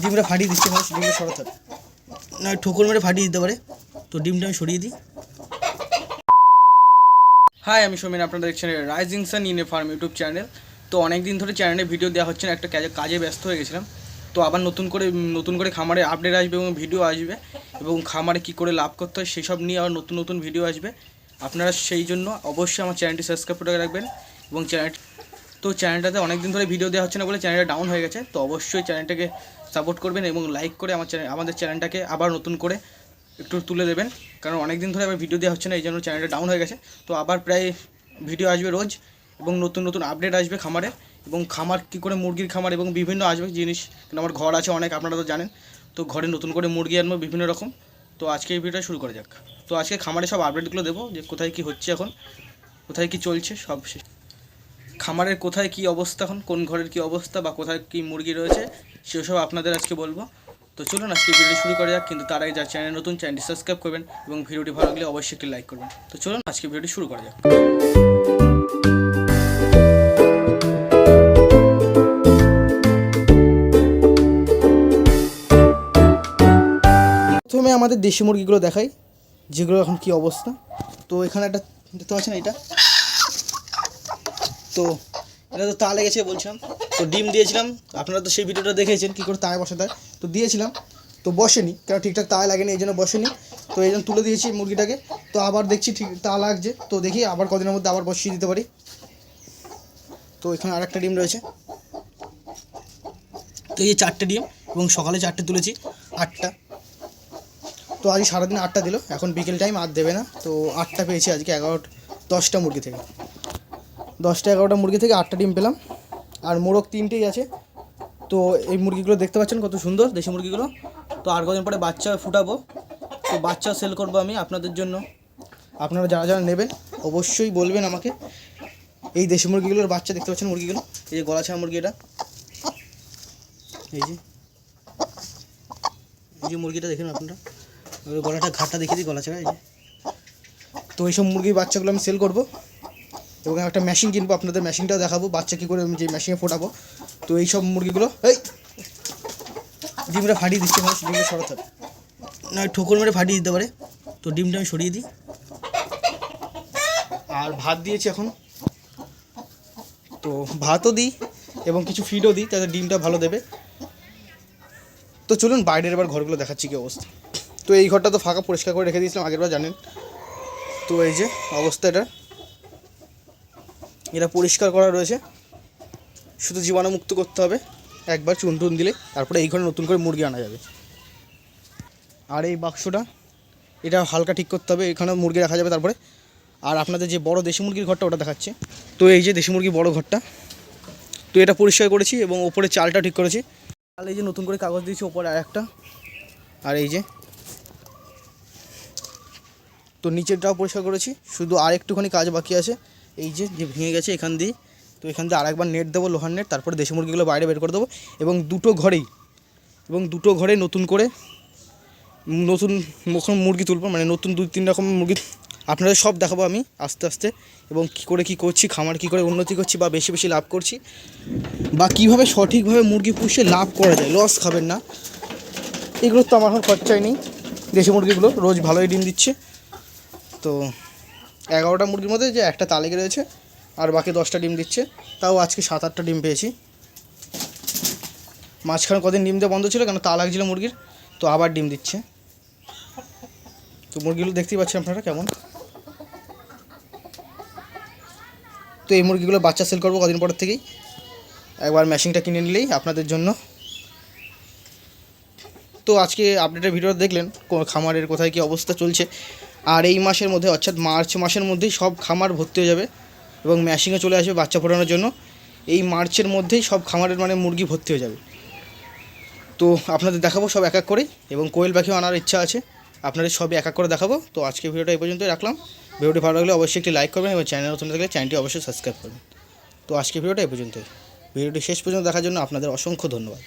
ডিমটা ফাটিয়ে দিচ্ছে মানুষ ডিমটা সরাতে। না ঠোকর মেরে ফাটিয়ে দিতে পারে। তো ডিমটা আমি সরিয়ে দিই। হাই আমি সোমেন আপনারা দেখছেন rising sun in a farm YouTube channel তো অনেক দিন ধরে চ্যানেলে ভিডিও দেওয়া হচ্ছে না, একটা কাজে কাজে ব্যস্ত হয়ে গেছিলাম। তো আবার নতুন করে নতুন করে খামারে আপডেট আসবে এবং ভিডিও আসবে। এবং খামারে কী করে লাভ করতে হয় সেসব নিয়ে আবার নতুন নতুন ভিডিও আসবে। আপনারা সেই জন্য অবশ্যই আমার চ্যানেলটি সাবস্ক্রাইব করে রাখবেন এবং চ্যানেল তো চ্যানেলটাতে অনেক দিন ধরে ভিডিও দেওয়া হচ্ছে না বলে চ্যানেলটা ডাউন হয়ে গেছে। তো অবশ্যই চ্যানেলটাকে সাপোর্ট করবেন এবং লাইক করে আমার চ্যানেল আমাদের চ্যানেলটাকে আবার নতুন করে একটু তুলে দেবেন। কারণ অনেক দিন ধরে আবার ভিডিও দেওয়া হচ্ছে না, এই জন্য চ্যানেলটা ডাউন হয়ে গেছে। তো আবার প্রায় ভিডিও আসবে রোজ এবং নতুন নতুন আপডেট আসবে খামারে এবং খামার কী করে মুরগির খামার এবং বিভিন্ন আসবে জিনিস। কারণ আমার ঘর আছে অনেক, আপনারা তো জানেন। তো ঘরে নতুন করে মুরগি আনব বিভিন্ন রকম। তো আজকে এই ভিডিওটা শুরু করা যাক। তো আজকে খামারে সব আপডেটগুলো দেবো যে কোথায় কী হচ্ছে এখন, কোথায় কী চলছে, সব শেষ খামারের কোথায় কি অবস্থা এখন, কোন ঘরের কি অবস্থা বা কোথায় কি মুরগি রয়েছে, সেসব আপনাদের আজকে বলব। তো চলুন আজকে ভিডিও শুরু করা যাক, কিন্তু তার আগে যার চ্যানেল নতুন চ্যানেলটি সাবস্ক্রাইব করবেন এবং ভিডিওটি ভালো লাগলে অবশ্যই একটি লাইক করবেন। তো চলুন আজকে ভিডিওটি শুরু করা যাক। প্রথমে আমাদের দেশি মুরগিগুলো দেখাই যেগুলো এখন কি অবস্থা। তো এখানে একটা, দেখতে পাচ্ছেন এটা? তো এটা তো তা লেগেছে বলছিলাম। তো ডিম দিয়েছিলাম। আপনারা তো সেই ভিডিওটা দেখেছেন, কী করে তায় বসে দেয় তো দিয়েছিলাম, তো বসেনি কারণ ঠিকঠাক তায় লাগেনি, এই জন্য বসেনি। তো এই জন্য তুলে দিয়েছি মুরগিটাকে। তো আবার দেখছি ঠিক তা লাগছে। তো দেখি আবার কদিনের মধ্যে আবার বসিয়ে দিতে পারি। তো এখানে আরেকটা ডিম রয়েছে। তো এই চারটে ডিম, এবং সকালে চারটে তুলেছি, আটটা। তো আজ সারাদিন আটটা দিল, এখন বিকেল টাইম আর দেবে না। তো আটটা পেয়েছি আজকে এগারোটা, দশটা মুরগি থেকে। দশটা এগারোটা মুরগি থেকে আটটা ডিম পেলাম। আর মোরগ তিনটেই আছে। তো এই মুরগিগুলো দেখতে পাচ্ছেন কত সুন্দর দেশি মুরগিগুলো। তো আর কদিন পরে বাচ্চা ফুটাবো। তো বাচ্চা সেল করব আমি আপনাদের জন্য। আপনারা যারা যারা নেবেন, অবশ্যই বলবেন আমাকে। এই দেশি মুরগিগুলোর বাচ্চা দেখতে পাচ্ছেন মুরগিগুলো? এই যে গলা ছাড়া মুরগি এটা। এই যে। এই যে মুরগিটা দেখেন আপনারা। গলাটা ঘাটটা দেখিয়ে দিই, গলা ছাড়া, এই যে। তো এইসব মুরগির বাচ্চাগুলো আমি সেল করব। এবং একটা মেশিন কিনবো, আপনাদের মেশিনটাও দেখাবো, বাচ্চা কী করে আমি যে মেশিনে ফোটাবো। তো এই সব মুরগিগুলো, এই! ডিমটা ফাটিয়ে দিচ্ছে মানুষ ডিমটা সরাতে হবে। না ঠোকর মেরে ফাটিয়ে দিতে পারে। তো ডিমটা আমি সরিয়ে দিই। আর ভাত দিয়েছি এখন। তো ভাতও দিই এবং কিছু ফিডও দিই তাতে ডিমটা ভালো দেবে। তো চলুন, বাইরের এবার ঘরগুলো দেখাচ্ছি কী অবস্থা। তো এই ঘরটা তো ফাঁকা পরিষ্কার করে রেখে দিয়েছিলাম, আগেরবার জানেন। তো এই যে অবস্থা এটা পরিষ্কার করা রয়েছে। শুধু জীবাণুমুক্ত করতে হবে। একবার চুন টুন দিলে তারপরে এই ঘরে নতুন করে মুরগি আনা যাবে। আর এই বাক্সটা, এটা হালকা ঠিক করতে হবে। এখানে মুরগি রাখা যাবে তারপরে। আর আপনাদের যে বড় দেশি মুরগির ঘরটা ওটা দেখাচ্ছে। তো এই যে দেশি মুরগি বড় ঘরটা, তো এটা পরিষ্কার করেছি এবং ওপরে চালটা ঠিক করেছি। চাল এই যে নতুন করে কাগজ দিয়েছি, ওপরে আর একটা। আর এই যে, তো নিচেরটাও পরিষ্কার করেছি। শুধু আর একটুখানি কাজ বাকি আছে। এই যে যে ভেঙে গেছে এখান দিয়ে, তো এখান দিয়ে আরেকবার নেট দেবো, লোহার নেট তারপরে দেশি মুরগিগুলো বাইরে বের করে দেবো এবং দুটো ঘরেই, এবং দুটো ঘরে নতুন করে নতুন মুরগি তুলবো মানে নতুন দুই তিন রকম মুরগি আপনাদের সব দেখাবো আমি আস্তে আস্তে এবং কী করে কী করছি, খামার কী করে উন্নতি করছি বা বেশি বেশি লাভ করছি বা কীভাবে সঠিকভাবে মুরগি পুষে লাভ করা যায় লস খাবেন না। এগুলোর তো আমার এখন খরচাই নেই, দেশি মুরগিগুলো রোজ ভালোই ডিম দিচ্ছে, তো এগারোটা মুরগির মধ্যে যে একটা তালিকা রয়েছে, আর বাকি দশটা ডিম দিচ্ছে, তাও আজকে সাত আটটা ডিম পেয়েছি। মাঝখানে কদিন ডিম দেওয়া বন্ধ ছিল, কেন তা লাগছিল মুরগির, তো আবার ডিম দিচ্ছে। তো মুরগিগুলো দেখতেই পাচ্ছেন আপনারা কেমন। তো এই মুরগিগুলো বাচ্চা সেল করব কদিন পরের থেকেই। একবার মেশিনটা কিনে নিলেই আপনাদের জন্য। তো আজকে আপডেটের ভিডিও দেখলেন খামারের কোথায় কী অবস্থা চলছে। আর এই মাসের মধ্যে, অর্থাৎ মার্চ মাসের মধ্যেই সব খামার ভর্তি হয়ে যাবে এবং ম্যাশিংয়ে চলে আসবে বাচ্চা ফোটানোর জন্য। এই মার্চের মধ্যেই সব খামারের মানে মুরগি ভর্তি হয়ে যাবে। তো আপনাদের দেখাবো সব এক এক করে এবং কোয়েল পাখিও আনার ইচ্ছা আছে। আপনাদের সব এক এক করে দেখাবো। তো আজকে ভিডিওটা এই পর্যন্তই রাখলাম। ভিডিওটি ভালো লাগলে অবশ্যই একটি লাইক করবেন এবং চ্যানেল নতুন থাকলে চ্যানেলটি অবশ্যই সাবস্ক্রাইব করবেন। তো আজকে ভিডিওটা এই পর্যন্তই। ভিডিওটি শেষ পর্যন্ত দেখার জন্য আপনাদের অসংখ্য ধন্যবাদ।